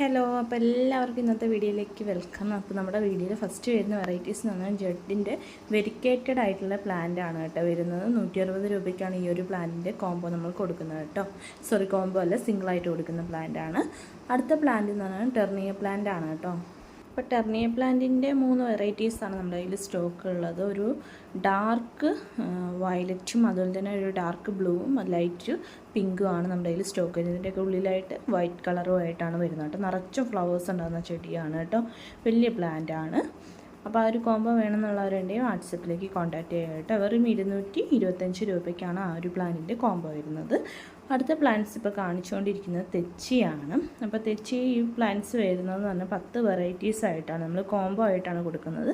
Hello അപ്പോൾ എല്ലാവർക്കും ഇന്നത്തെ വീഡിയോയിലേക്ക് വെൽക്കം അപ്പോൾ നമ്മുടെ വീഡിയോയിൽ ഫസ്റ്റ് വരുന്ന വെറൈറ്റീസ് എന്ന് പറഞ്ഞാൽ ജെഡിന്റെ വെരിക്കേറ്റഡ് ആയിട്ടുള്ള പ്ലാന്റ് ആണ് കേട്ടോ വരുന്നത്. നൂറ്റി അറുപത് രൂപയ്ക്കാണ് ഈ ഒരു പ്ലാന്റിന്റെ കോംബോ നമ്മൾ കൊടുക്കുന്നത് കേട്ടോ. സോറി കോംബോ അല്ല സിംഗിളായിട്ട് കൊടുക്കുന്ന പ്ലാന്റ് ആണ്. അടുത്ത പ്ലാന്റ് എന്ന് പറഞ്ഞാൽ ടെർണിയ പ്ലാന്റ് ആണ് കേട്ടോ. അപ്പോൾ ടെർണിയ പ്ലാന്റിന്റെ മൂന്ന് വെറൈറ്റീസാണ് നമ്മുടെ കയ്യിൽ സ്റ്റോക്ക് ഉള്ളത്. ഒരു ഡാർക്ക് വയലറ്റും അതുപോലെ തന്നെ ഒരു ഡാർക്ക് ബ്ലൂവും ലൈറ്റ് പിങ്കും ആണ് നമ്മുടെ കയ്യിൽ സ്റ്റോക്ക് ഇതിന്റെയൊക്കെ ഉള്ളിലായിട്ട് വൈറ്റ് കളറും ആയിട്ടാണ് വരുന്നത് കേട്ടോ. നിറച്ചും ഫ്ലവേഴ്സ് ഉണ്ടാകുന്ന ചെടിയാണ് കേട്ടോ. വലിയ പ്ലാന്റ് ആണ്. അപ്പോൾ ആ ഒരു കോംബോ വേണമെന്നുള്ളവരുണ്ടെങ്കിൽ വാട്സപ്പിലേക്ക് കോൺടാക്റ്റ് ചെയ്യാം കേട്ടോ. വെറും ഇരുന്നൂറ്റി ഇരുപത്തഞ്ച് രൂപയ്ക്കാണ് ആ ഒരു പ്ലാനിന്റെ കോംബോ വരുന്നത്. അടുത്ത പ്ലാന്റ്സ് ഇപ്പോൾ കാണിച്ചുകൊണ്ടിരിക്കുന്നത് തെച്ചിയാണ്. അപ്പോൾ തെച്ചി ഈ പ്ലാന്റ്സ് വരുന്നത് പറഞ്ഞാൽ പത്ത് വെറൈറ്റീസ് ആയിട്ടാണ്. നമ്മൾ കോംബോ ആയിട്ടാണ് കൊടുക്കുന്നത്.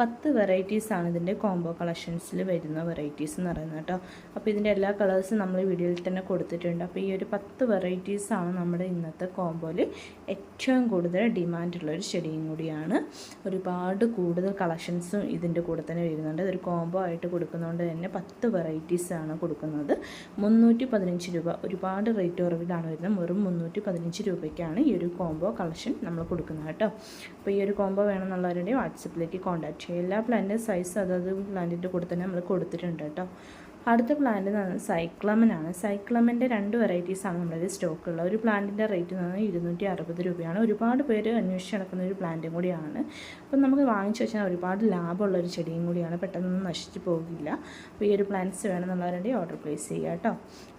പത്ത് വെറൈറ്റീസ് ആണ് ഇതിന്റെ കോംബോ കളക്ഷൻസിൽ വരുന്ന വെറൈറ്റീസ് എന്ന് പറയുന്നത് കേട്ടോ. അപ്പോൾ ഇതിന്റെ എല്ലാ കളേഴ്സും നമ്മൾ വീഡിയോയിൽ തന്നെ കൊടുത്തിട്ടുണ്ട്. അപ്പോൾ ഈ ഒരു പത്ത് വെറൈറ്റീസ് ആണ് നമ്മുടെ ഇന്നത്തെ കോംബോയിൽ ഏറ്റവും കൂടുതൽ ഡിമാൻഡുള്ള ഒരു ചെടിയും കൂടിയാണ്. ഒരുപാട് കൂടുതൽ കളക്ഷൻസും ഇതിന്റെ കൂടെ തന്നെ വരുന്നുണ്ട്. ഇതൊരു കോംബോ ആയിട്ട് കൊടുക്കുന്നതുകൊണ്ട് തന്നെ പത്ത് വെറൈറ്റീസ് ആണ് കൊടുക്കുന്നത്. മുന്നൂറ്റി പതിനഞ്ച് രൂപ ഒരുപാട് റേറ്റ് കുറവിലാണ് വരുന്നത്. വെറും മുന്നൂറ്റി പതിനഞ്ച് രൂപയ്ക്കാണ് ഈ ഒരു കോംബോ കളക്ഷൻ നമ്മൾ കൊടുക്കുന്നത് കേട്ടോ. അപ്പോൾ ഈ ഒരു കോംബോ വേണമെന്നുള്ളവരുടെ വാട്സപ്പിലേക്ക് കോൺടാക്ട് ചെയ്യുക. എല്ലാ പ്ലാന്റിന്റെ സൈസ് അതായത് പ്ലാന്റിന്റെ കൂടെ തന്നെ നമ്മൾ കൊടുത്തിട്ടുണ്ട് കേട്ടോ. അടുത്ത പ്ലാന്റ് എന്ന് പറയുന്നത് സൈക്ലമനാണ് സൈക്ലമന്റെ രണ്ട് വെറൈറ്റീസാണ് നമ്മുടെ സ്റ്റോക്ക് ഉള്ളത് ഒരു പ്ലാന്റിന്റെ റേറ്റ് എന്ന് പറഞ്ഞാൽ ഇരുന്നൂറ്റി അറുപത് രൂപയാണ്. ഒരുപാട് പേര് അന്വേഷിച്ച് നടക്കുന്ന ഒരു പ്ലാന്റും കൂടിയാണ്. അപ്പം നമുക്ക് വാങ്ങിച്ചു വെച്ചാൽ ഒരുപാട് ലാഭമുള്ള ഒരു ചെടിയും കൂടിയാണ്. പെട്ടെന്നൊന്നും നശിച്ചു പോകില്ല. അപ്പോൾ ഈ ഒരു പ്ലാന്റ്സ് വേണമെന്നുള്ളവരുടെ ഓർഡർ പ്ലേസ് ചെയ്യുക കേട്ടോ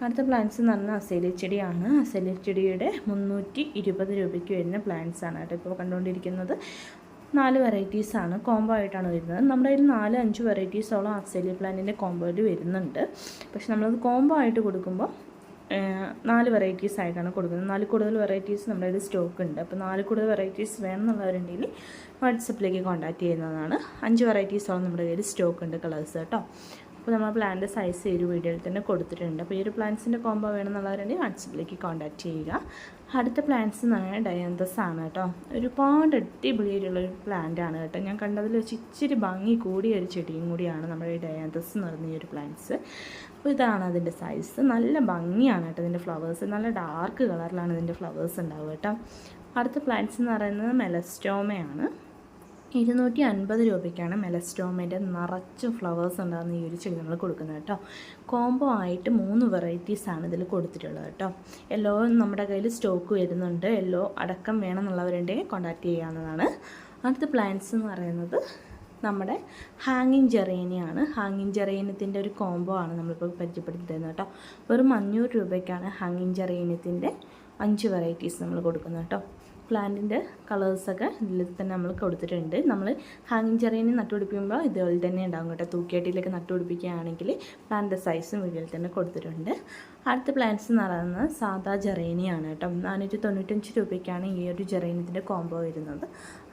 അടുത്ത പ്ലാന്റ്സ് എന്ന് പറഞ്ഞാൽ അസേലി ചെടിയാണ്. അസേലി ചെടിയുടെ മുന്നൂറ്റി ഇരുപത് രൂപയ്ക്ക് വരുന്ന പ്ലാന്റ്സ് ആണ് കേട്ടോ. ഇപ്പോൾ കണ്ടുകൊണ്ടിരിക്കുന്നത്. നാല് വെറൈറ്റീസാണ് കോംബോ ആയിട്ടാണ് വരുന്നത്. നമ്മുടെ കയ്യിൽ നാല് അഞ്ച് വെറൈറ്റീസോളം അക്സേലിയ പ്ലാന്റിന്റെ കോംബോയിൽ വരുന്നുണ്ട്. പക്ഷെ നമ്മളത് കോംബോ ആയിട്ട് കൊടുക്കുമ്പോൾ നാല് വെറൈറ്റീസ് ആയിട്ടാണ് കൊടുക്കുന്നത്. നാല് കൂടുതൽ വെറൈറ്റീസ് നമ്മുടെ കയ്യിൽ സ്റ്റോക്ക് ഉണ്ട്. അപ്പോൾ നാല് കൂടുതൽ വെറൈറ്റീസ് വേണമെന്നുള്ളവരുണ്ടെങ്കിൽ വാട്സപ്പിലേക്ക് കോൺടാക്റ്റ് ചെയ്യുന്നതാണ്. അഞ്ച് വെറൈറ്റീസോളം നമ്മുടെ കയ്യിൽ സ്റ്റോക്ക് ഉണ്ട് കളേഴ്സ് കേട്ടോ. അപ്പോൾ നമ്മൾ പ്ലാന്റെ സൈസ് ഈ ഒരു വീഡിയോയിൽ തന്നെ കൊടുത്തിട്ടുണ്ട്. അപ്പോൾ ഈ ഒരു പ്ലാന്റ്സിന്റെ കോംബോ വേണമെന്നുള്ളവരുണ്ടെങ്കിൽ വാട്സപ്പിലേക്ക് കോൺടാക്റ്റ് ചെയ്യുക. അടുത്ത പ്ലാന്റ്സ് എന്ന് പറഞ്ഞാൽ ഡയന്തസ് ആണ് കേട്ടോ. ഒരുപാട് അടിപൊളിയായിട്ടുള്ള ഒരു പ്ലാന്റ് ആണ് കേട്ടോ. ഞാൻ കണ്ടതിൽ വെച്ച് ഇച്ചിരി ഭംഗി കൂടിയ ഒരു ചെടിയും കൂടിയാണ് നമ്മുടെ ഈ ഡയാന്തസ് എന്ന് പറയുന്ന ഈ ഒരു പ്ലാന്റ്സ് അപ്പോൾ ഇതാണ് അതിന്റെ സൈസ് നല്ല ഭംഗിയാണ് കേട്ടോ ഇതിന്റെ ഫ്ലവേഴ്സ് നല്ല ഡാർക്ക് കളറിലാണ് ഇതിന്റെ ഫ്ലവേഴ്സ് ഉണ്ടാവുക കേട്ടോ. അടുത്ത പ്ലാന്റ്സ് എന്ന് പറയുന്നത് മെലസ്റ്റോമയാണ് ഇരുന്നൂറ്റി അൻപത് രൂപയ്ക്കാണ് മെലസ്റ്റോമേന്റെ നിറച്ച് ഫ്ലവേഴ്സ് ഉണ്ടാകുന്ന ഈ ഒരു ചെടി നമ്മൾ കൊടുക്കുന്നത് കേട്ടോ. കോംബോ ആയിട്ട് മൂന്ന് വെറൈറ്റീസാണ് ഇതിൽ കൊടുത്തിട്ടുള്ളത് കേട്ടോ. യെല്ലോ നമ്മുടെ കയ്യിൽ സ്റ്റോക്ക് വരുന്നുണ്ട്. യെല്ലോ അടക്കം വേണമെന്നുള്ളവരുണ്ടെങ്കിൽ കോൺടാക്റ്റ് ചെയ്യാവുന്നതാണ്. അടുത്ത പ്ലാന്റ്സ് എന്ന് പറയുന്നത് നമ്മുടെ ഹാങ്ങിങ് ജെറേനിയാണ് ഹാങ്ങിങ് ജെറേനിയത്തിന്റെ ഒരു കോംബോ ആണ് നമ്മളിപ്പോൾ പരിചയപ്പെടുത്തി തരുന്നത് കേട്ടോ. വെറും അഞ്ഞൂറ് രൂപയ്ക്കാണ് ഹാങ്ങിങ് ജെറേനിയത്തിന്റെ അഞ്ച് വെറൈറ്റീസ് നമ്മൾ കൊടുക്കുന്നത് കേട്ടോ. പ്ലാന്റിന്റെ കളേഴ്സൊക്കെ ഇതിൽ തന്നെ നമ്മൾ കൊടുത്തിട്ടുണ്ട്. നമ്മൾ ഹാങ്ങിങ് ചെറിയനെ നട്ടുപിടിപ്പിക്കുമ്പോൾ ഇതുപോലെ തന്നെ ഉണ്ടാകും കേട്ടോ. തൂക്കിയാട്ടിയിലൊക്കെ നട്ടുപിടിപ്പിക്കുകയാണെങ്കിൽ പ്ലാന്റിന്റെ സൈസും വീട്ടിൽ തന്നെ കൊടുത്തിട്ടുണ്ട്. അടുത്ത പ്ലാന്റ്സ് എന്ന് പറയുന്നത് സാധാ ജെറേനിയാണ് കേട്ടോ. നാനൂറ്റി തൊണ്ണൂറ്റഞ്ച് രൂപയ്ക്കാണ് ഈ ഒരു ജെറേനിയത്തിന്റെ കോംബോ വരുന്നത്.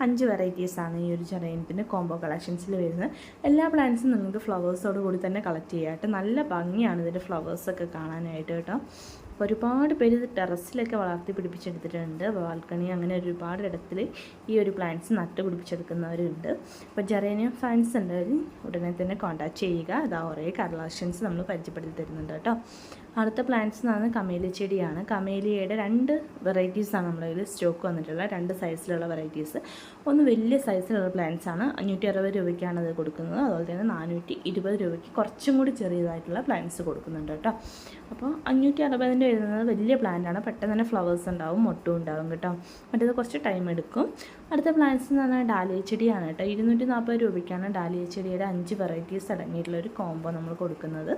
അഞ്ച് വെറൈറ്റീസാണ് ഈ ഒരു ജെറേനിയത്തിന്റെ കോംബോ കളക്ഷൻസിൽ വരുന്നത്. എല്ലാ പ്ലാന്റ്സും നിങ്ങൾക്ക് ഫ്ലവേഴ്സോട് കൂടി തന്നെ കളക്ട് ചെയ്യാം കേട്ടോ. നല്ല ഭംഗിയാണ് ഇതിന്റെ ഫ്ലവേഴ്സൊക്കെ കാണാനായിട്ട് കേട്ടോ. ഒരുപാട് പേര് ഇത് ടെറസിലൊക്കെ വളർത്തി പിടിപ്പിച്ചെടുത്തിട്ടുണ്ട്. ബാൽക്കണി അങ്ങനെ ഒരുപാട് ഇടത്തിൽ ഈ ഒരു പ്ലാന്റ്സ് നട്ട് പിടിപ്പിച്ചെടുക്കുന്നവരുണ്ട്. അപ്പോൾ ജെറേനിയം ഫാൻസ് ഉണ്ടെങ്കിൽ ഉടനെ തന്നെ കോൺടാക്ട് ചെയ്യുക. അതാ കുറേ കളക്ഷൻസ് നമ്മൾ പരിചയപ്പെടുത്തി തരുന്നുണ്ട് കേട്ടോ. അടുത്ത പ്ലാന്റ്സ് എന്ന് പറയുന്നത് കമേലി ചെടിയാണ്. കമേലിയയുടെ രണ്ട് വെറൈറ്റീസാണ് നമ്മുടെ സ്റ്റോക്ക് വന്നിട്ടുള്ളത് രണ്ട് സൈസിലുള്ള വെറൈറ്റീസ് ഒന്ന് വലിയ സൈസിലുള്ള പ്ലാന്റ്സ് ആണ്. അഞ്ഞൂറ്റി അറുപത് രൂപയ്ക്കാണ് അത് കൊടുക്കുന്നത്. അതുപോലെ തന്നെ നാനൂറ്റി ഇരുപത് രൂപയ്ക്ക് കുറച്ചും കൂടി ചെറിയതായിട്ടുള്ള പ്ലാന്റ്സ് കൊടുക്കുന്നുണ്ട് കേട്ടോ. അപ്പോൾ അഞ്ഞൂറ്റി അറുപതിന്റെ വരുന്നത് വലിയ പ്ലാന്റാണ് പെട്ടെന്ന് തന്നെ ഫ്ലവേഴ്സ് ഉണ്ടാവും മൊട്ടും ഉണ്ടാവും കേട്ടോ. മറ്റേത് കുറച്ച് ടൈം എടുക്കും. അടുത്ത പ്ലാന്റ്സ് എന്ന് പറഞ്ഞാൽ ഡാലിയ ചെടിയാണ് കേട്ടോ. ഇരുന്നൂറ്റി നാൽപ്പത് രൂപയ്ക്കാണ് ഡാലിയ ചെടിയുടെ അഞ്ച് വെറൈറ്റീസ് അടങ്ങിയിട്ടുള്ള ഒരു കോംബോ നമ്മൾ കൊടുക്കുന്നത്.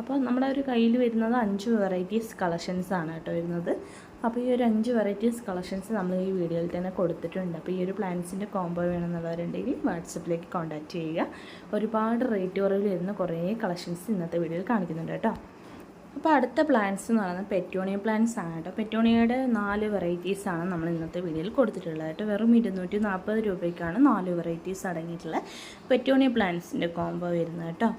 അപ്പോൾ നമ്മുടെ ഒരു കയ്യിൽ വരുന്നത് അഞ്ച് വെറൈറ്റീസ് കളക്ഷൻസ് ആണ് കേട്ടോ വരുന്നത്. അപ്പോൾ ഈ ഒരു അഞ്ച് വെറൈറ്റീസ് കളക്ഷൻസ് നമ്മൾ ഈ വീഡിയോയിൽ തന്നെ കൊടുത്തിട്ടുണ്ട്. അപ്പോൾ ഈ ഒരു പ്ലാന്റ്സിന്റെ കോംബോ വേണമെന്നുള്ളവരുണ്ടെങ്കിൽ വാട്സപ്പിലേക്ക് കോൺടാക്റ്റ് ചെയ്യുക. ഒരുപാട് റേറ്റ് കുറവിൽ വരുന്ന കുറേ കളക്ഷൻസ് ഇന്നത്തെ വീഡിയോയിൽ കാണിക്കുന്നുണ്ട് കേട്ടോ. അപ്പോൾ അടുത്ത പ്ലാന്റ്സ് എന്ന് പറയുന്നത് പെറ്റോണിയ പ്ലാന്റ്സ് ആണ് കേട്ടോ. പെറ്റോണിയയുടെ നാല് വെറൈറ്റീസ് ആണ് നമ്മൾ ഇന്നത്തെ വീഡിയോയിൽ കൊടുത്തിട്ടുള്ളത് കേട്ടോ. വെറും ഇരുന്നൂറ്റി നാൽപ്പത് രൂപയ്ക്കാണ് നാല് വെറൈറ്റീസ് അടങ്ങിയിട്ടുള്ള പെറ്റോണിയ പ്ലാന്റ്സിന്റെ കോംബോ വരുന്നത് കേട്ടോ.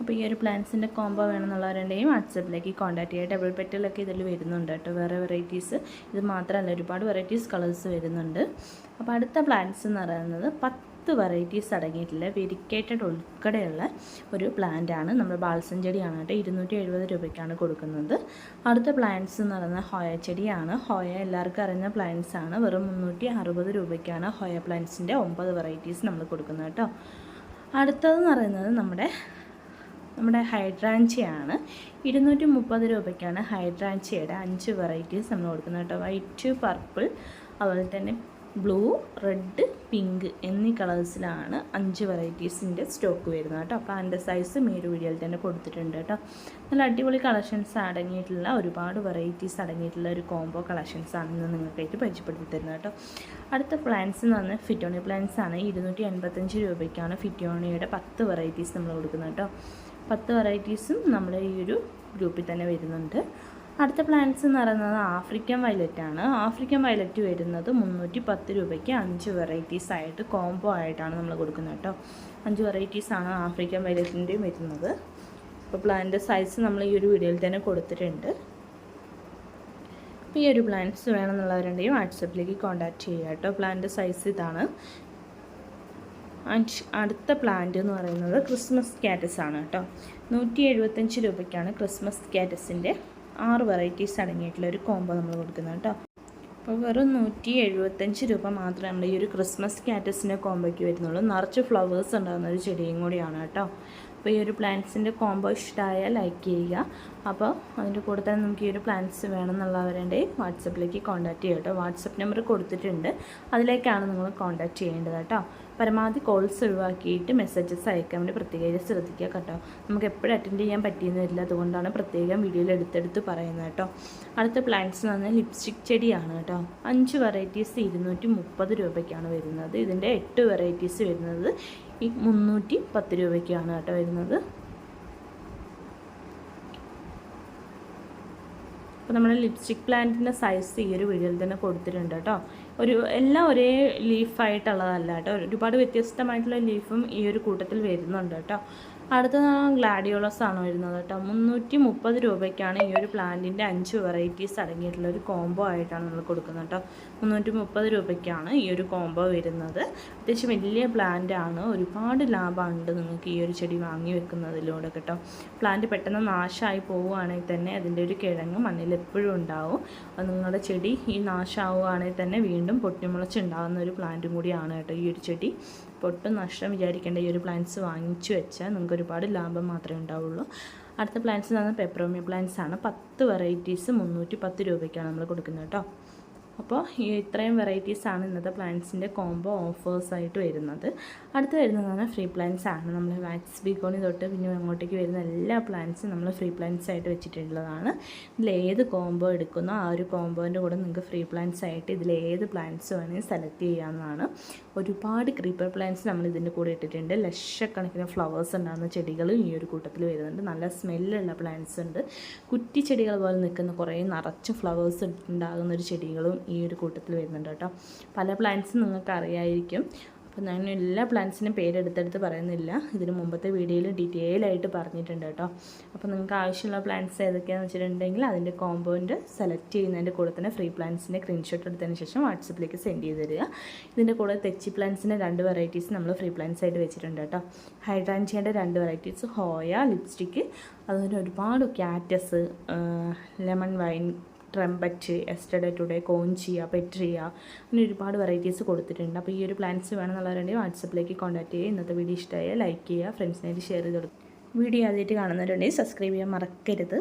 അപ്പോൾ ഈ ഒരു പ്ലാന്റ്സിന്റെ കോംബോ വേണമെന്നുള്ളവരുടെയും വാട്സപ്പിലേക്ക് കോൺടാക്ട് ചെയ്യുക ഡബിൾ പെറ്റലൊക്കെ ഇതിൽ വരുന്നുണ്ട് കേട്ടോ. വേറെ വെറൈറ്റീസ് ഇത് മാത്രമല്ല ഒരുപാട് വെറൈറ്റീസ് കളേഴ്സ് വരുന്നുണ്ട്. അപ്പോൾ അടുത്ത പ്ലാന്റ്സ് എന്ന് പറയുന്നത് പത്ത് പത്ത് വെറൈറ്റീസ് അടങ്ങിയിട്ടുള്ള വെരിക്കേറ്റഡ് ഉൾപ്പെടെയുള്ള ഒരു പ്ലാന്റാണ് നമ്മൾ ബാൽസം ചെടിയാണ് കേട്ടോ. ഇരുന്നൂറ്റി എഴുപത് രൂപയ്ക്കാണ് കൊടുക്കുന്നത്. അടുത്ത പ്ലാന്റ്സ് എന്ന് പറയുന്നത് ഹോയ ചെടിയാണ്. ഹോയ എല്ലാവർക്കും അറിയുന്ന പ്ലാന്റ്സ് ആണ്. വെറും മുന്നൂറ്റി അറുപത് രൂപയ്ക്കാണ് ഹോയ പ്ലാന്റ്സിന്റെ ഒമ്പത് വെറൈറ്റീസ് നമ്മൾ കൊടുക്കുന്നത് കേട്ടോ. അടുത്തതെന്ന് പറയുന്നത് നമ്മുടെ നമ്മുടെ ഹൈഡ്രാഞ്ചിയാണ്. ഇരുന്നൂറ്റി മുപ്പത് രൂപയ്ക്കാണ് ഹൈഡ്രാഞ്ചിയുടെ അഞ്ച് വെറൈറ്റീസ് നമ്മൾ കൊടുക്കുന്നത് കേട്ടോ. വൈറ്റ് പർപ്പിൾ അതുപോലെ തന്നെ ബ്ലൂ റെഡ് പിങ്ക് എന്നീ കളേഴ്സിലാണ് അഞ്ച് വെറൈറ്റീസിന്റെ സ്റ്റോക്ക് വരുന്നത് കേട്ടോ. അപ്പോൾ അതിന്റെ സൈസ് മേരു വീഡിയോയിൽ തന്നെ കൊടുത്തിട്ടുണ്ട് കേട്ടോ. നല്ല അടിപൊളി കളക്ഷൻസ് അടങ്ങിയിട്ടുള്ള ഒരുപാട് വെറൈറ്റീസ് അടങ്ങിയിട്ടുള്ള ഒരു കോംബോ കളക്ഷൻസ് ആണ് ഇന്ന് നിങ്ങൾക്കായിട്ട് പരിചയപ്പെടുത്തി തരുന്നത് കേട്ടോ. അടുത്ത പ്ലാൻസ് എന്ന് പറഞ്ഞാൽ ഫിറ്റോണി പ്ലാന്റ്സ് ആണ്. ഇരുന്നൂറ്റി എൺപത്തഞ്ച് രൂപയ്ക്കാണ് ഫിറ്റോണിയുടെ പത്ത് വെറൈറ്റീസ് നമ്മൾ കൊടുക്കുന്നത് കേട്ടോ. പത്ത് വെറൈറ്റീസും നമ്മുടെ ഈ ഒരു ഗ്രൂപ്പിൽ തന്നെ വരുന്നുണ്ട്. അടുത്ത പ്ലാന്റ്സ് എന്ന് പറയുന്നത് ആഫ്രിക്കൻ വയലറ്റ് ആണ്. ആഫ്രിക്കൻ വയലറ്റ് വരുന്നത് മുന്നൂറ്റി പത്ത് രൂപയ്ക്ക് അഞ്ച് വെറൈറ്റീസ് ആയിട്ട് കോംബോ ആയിട്ടാണ് നമ്മൾ കൊടുക്കുന്നത് കേട്ടോ. അഞ്ച് വെറൈറ്റീസ് ആണ് ആഫ്രിക്കൻ വയലറ്റിന്റെയും വരുന്നത്. അപ്പോൾ പ്ലാന്റ് സൈസ് നമ്മൾ ഈ ഒരു വീഡിയോയിൽ തന്നെ കൊടുത്തിട്ടുണ്ട്. അപ്പോൾ ഈ ഒരു പ്ലാന്റ്സ് വേണമെന്നുള്ളവരുണ്ടെങ്കിൽ വാട്സപ്പിലേക്ക് കോൺടാക്റ്റ് ചെയ്യുക കേട്ടോ. പ്ലാന്റ് സൈസ് ഇതാണ്. അടുത്ത പ്ലാന്റ് എന്ന് പറയുന്നത് ക്രിസ്മസ് കാറ്റസ് ആണ് കേട്ടോ. നൂറ്റി എഴുപത്തഞ്ച് രൂപയ്ക്കാണ് ക്രിസ്മസ് കാറ്റസിന്റെ ആറ് വെറൈറ്റീസ് അടങ്ങിയിട്ടുള്ള ഒരു കോംബോ നമ്മൾ കൊടുക്കുന്നത് കേട്ടോ. അപ്പോൾ വെറും നൂറ്റി എഴുപത്തഞ്ച് രൂപ മാത്രമേ നമ്മൾ ഈ ഒരു ക്രിസ്മസ് കാറ്റസിന്റെ കോംബോയ്ക്ക് വരുന്നുള്ളൂ. നിറച്ച് ഫ്ലവേഴ്സ് ഉണ്ടാകുന്ന ഒരു ചെടിയും കൂടിയാണ് കേട്ടോ. അപ്പോൾ ഈ ഒരു പ്ലാന്റ്സിന്റെ കോംബോ ഇഷ്ടമായാൽ ലൈക്ക് ചെയ്യുക. അപ്പോൾ അതിന്റെ കൂടെ തന്നെ നമുക്ക് ഈ ഒരു പ്ലാന്റ്സ് വേണമെന്നുള്ളവരുടെ വാട്സപ്പിലേക്ക് കോൺടാക്റ്റ് ചെയ്യുക കേട്ടോ. വാട്സപ്പ് നമ്പർ കൊടുത്തിട്ടുണ്ട്. അതിലേക്കാണ് നിങ്ങൾ കോൺടാക്റ്റ് ചെയ്യേണ്ടത് കേട്ടോ. പരമാവധി കോൾസ് ഒഴിവാക്കിയിട്ട് മെസ്സേജസ് അയക്കാൻ വേണ്ടി പ്രത്യേകം ശ്രദ്ധിക്കുക കേട്ടോ. നമുക്ക് എപ്പോഴും അറ്റൻഡ് ചെയ്യാൻ പറ്റിയെന്ന് വരില്ല. അതുകൊണ്ടാണ് പ്രത്യേകം വീഡിയോയിൽ എടുത്തെടുത്ത് പറയുന്നത് കേട്ടോ. അടുത്ത പ്ലാന്റ്സ് എന്ന് പറഞ്ഞാൽ ലിപ്സ്റ്റിക് ചെടിയാണ് കേട്ടോ. അഞ്ച് വെറൈറ്റീസ് ഇരുന്നൂറ്റി മുപ്പത് രൂപയ്ക്കാണ് വരുന്നത്. ഇതിന്റെ എട്ട് വെറൈറ്റീസ് വരുന്നത് ഈ മുന്നൂറ്റി പത്ത് രൂപയ്ക്കാണ് കേട്ടോ വരുന്നത്. അപ്പോൾ നമ്മൾ ലിപ്സ്റ്റിക് പ്ലാന്റിന്റെ സൈസ് ഈ ഒരു വീഡിയോയിൽ തന്നെ കൊടുത്തിട്ടുണ്ട് കേട്ടോ. ഒരു എല്ലാം ഒരേ ലീഫായിട്ടുള്ളതല്ല കേട്ടോ. ഒരുപാട് വ്യത്യസ്തമായിട്ടുള്ള ലീഫും ഈ ഒരു കൂട്ടത്തിൽ വരുന്നുണ്ട് കേട്ടോ. അടുത്ത ഗ്ലാഡിയോളസ് ആണ് വരുന്നത് കേട്ടോ. മുന്നൂറ്റി മുപ്പത് രൂപയ്ക്കാണ് ഈ ഒരു പ്ലാന്റിന്റെ അഞ്ച് വെറൈറ്റീസ് അടങ്ങിയിട്ടുള്ള ഒരു കോംബോ ആയിട്ടാണ് നമ്മൾ കൊടുക്കുന്നത് കേട്ടോ. മുന്നൂറ്റി മുപ്പത് രൂപയ്ക്കാണ് ഈ ഒരു കോംബോ വരുന്നത്. അത്യാവശ്യം വലിയ പ്ലാന്റ് ആണ്. ഒരുപാട് ലാഭമുണ്ട് നിങ്ങൾക്ക് ഈ ഒരു ചെടി വാങ്ങി വെക്കുന്നതിലൂടെ കേട്ടോ. പ്ലാന്റ് പെട്ടെന്ന് നാശമായി പോവുകയാണെങ്കിൽ തന്നെ അതിന്റെ ഒരു കിഴങ്ങ് മണ്ണിൽ എപ്പോഴും ഉണ്ടാവും. നിങ്ങളുടെ ചെടി ഈ നാശമാവുകയാണെങ്കിൽ തന്നെ വീണ്ടും പൊട്ടിമുളച്ചുണ്ടാകുന്ന ഒരു പ്ലാന്റും കൂടിയാണ് കേട്ടോ ഈ ഒരു ചെടി. പൊട്ടും നഷ്ടം വിചാരിക്കേണ്ട ഈ ഒരു പ്ലാന്റ്സ് വാങ്ങിച്ചു വെച്ചാൽ നിങ്ങൾക്ക് ഒരുപാട് ലാഭം മാത്രമേ ഉണ്ടാവുള്ളൂ. അടുത്ത പ്ലാന്റ്സ് എന്ന് പറഞ്ഞാൽ പെപ്രോമി പ്ലാന്റ്സ് ആണ്. പത്ത് വെറൈറ്റീസ് മുന്നൂറ്റി പത്ത് രൂപയ്ക്കാണ് നമ്മൾ കൊടുക്കുന്നത് കേട്ടോ. അപ്പോൾ ഈ ഇത്രയും വെറൈറ്റീസാണ് ഇന്നത്തെ പ്ലാന്റ്സിന്റെ കോംബോ ഓഫേഴ്സ് ആയിട്ട് വരുന്നത്. അടുത്ത് വരുന്നതാണ് ഫ്രീ പ്ലാന്റ്സ് ആണ്. നമ്മൾ വാക്സ് ബീക്കോണി തൊട്ട് പിന്നെ അങ്ങോട്ടേക്ക് വരുന്ന എല്ലാ പ്ലാന്റ്സും നമ്മൾ ഫ്രീ പ്ലാന്റ്സ് ആയിട്ട് വെച്ചിട്ടുള്ളതാണ്. ഇതിൽ ഏത് കോംബോ എടുക്കുന്നോ ആ ഒരു കോംബോന്റെ കൂടെ നിങ്ങൾക്ക് ഫ്രീ പ്ലാന്റ്സ് ആയിട്ട് ഇതിൽ ഏത് പ്ലാന്റ്സ് വേണമെങ്കിൽ സെലക്ട് ചെയ്യാവുന്നതാണ്. ഒരുപാട് ക്രീപ്പർ പ്ലാന്റ്സ് നമ്മൾ ഇതിന്റെ കൂടെ ഇട്ടിട്ടുണ്ട്. ലക്ഷക്കണക്കിന് ഫ്ലവേഴ്സ് ഉണ്ടാകുന്ന ചെടികളും ഈ ഒരു കൂട്ടത്തിൽ വരുന്നുണ്ട്. നല്ല സ്മെല്ലുള്ള പ്ലാന്റ്സ് ഉണ്ട്. കുറ്റി ചെടികൾ പോലെ നിൽക്കുന്ന കുറേ നിറച്ച് ഫ്ലവേഴ്സ് ഉണ്ടാകുന്ന ഒരു ചെടികളും ഈ ഒരു കൂട്ടത്തിൽ വരുന്നുണ്ട് കേട്ടോ. പല പ്ലാന്റ്സും നിങ്ങൾക്ക് അറിയായിരിക്കും അപ്പോൾ ഞാൻ എല്ലാ പ്ലാന്റ്സിനും പേരെടുത്തെടുത്ത് പറയുന്നില്ല. ഇതിന് മുമ്പത്തെ വീഡിയോയിൽ ഡീറ്റെയിൽ ആയിട്ട് പറഞ്ഞിട്ടുണ്ട് കേട്ടോ. അപ്പോൾ നിങ്ങൾക്ക് ആവശ്യമുള്ള പ്ലാന്റ്സ് ഏതൊക്കെയാണെന്ന് വെച്ചിട്ടുണ്ടെങ്കിൽ അതിന്റെ കോമ്പൗണ്ട് സെലക്ട് ചെയ്യുന്നതിന്റെ കൂടെ തന്നെ ഫ്രീ പ്ലാന്റ്സിന്റെ സ്ക്രീൻഷോട്ട് എടുത്തതിന് ശേഷം വാട്സപ്പിലേക്ക് സെൻഡ് ചെയ്ത് തരിക. ഇതിന്റെ കൂടെ തെച്ചി പ്ലാന്റ്സിന്റെ രണ്ട് വെറൈറ്റീസ് നമ്മൾ ഫ്രീ പ്ലാന്റ്സ് ആയിട്ട് വെച്ചിട്ടുണ്ട് കേട്ടോ. ഹൈഡ്രാൻജിയുടെ രണ്ട് വെറൈറ്റീസ് ഹോയ ലിപ്സ്റ്റിക്ക് അതുപോലെ ഒരുപാട് cactus lemon vine trumpet yesterday today കോഞ്ചിയ Petrea അങ്ങനെ ഒരുപാട് വെറൈറ്റീസ് കൊടുത്തിട്ടുണ്ട്. അപ്പോൾ ഈ ഒരു പ്ലാൻസ് വേണമെന്നുള്ളവരുണ്ടെങ്കിൽ വാട്സപ്പിലേക്ക് കോൺടാക്ട് ചെയ്യുക. ഇന്നത്തെ വീഡിയോ ഇഷ്ടമായ ലൈക്ക് ചെയ്യുക ഫ്രണ്ട്സിനായിട്ട് ഷെയർ ചെയ്ത് കൊടുക്കുക. വീഡിയോ ആദ്യമായിട്ട് കാണുന്നവരുണ്ടെങ്കിൽ സബ്സ്ക്രൈബ് ചെയ്യാൻ മറക്കരുത്.